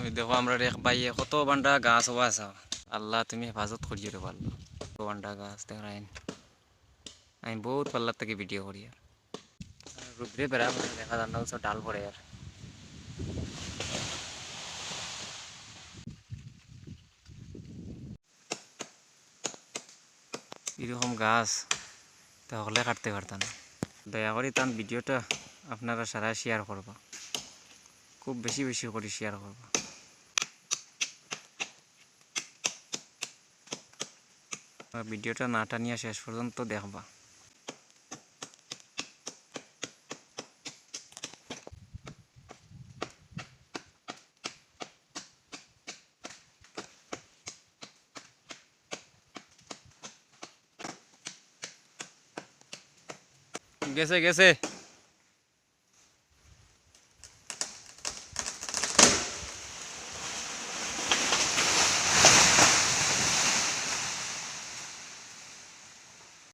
ওই দেখো আমরা এক বাইয়ে কত বান্ডা গাছ হওয়া আছে আল্লাহ, তুমি হেফাজত করিয়ে রে পারল বান্ডা গাছ দেখাইন আমি বহুত পাল্লার থেকে ভিডিও করি আর। রুদ্রে বেড়া দেখা যান না ডাল পড়ে আর। এরকম গাছ, তাহলে কাটতে পারতাম। দয়া করে তার ভিডিওটা আপনারা সারা শেয়ার করবা। খুব বেশি বেশি করে শেয়ার করবা। ভিডিওটা না টানিয়া শেষ পর্যন্ত দেখবা। গেছে গেছে।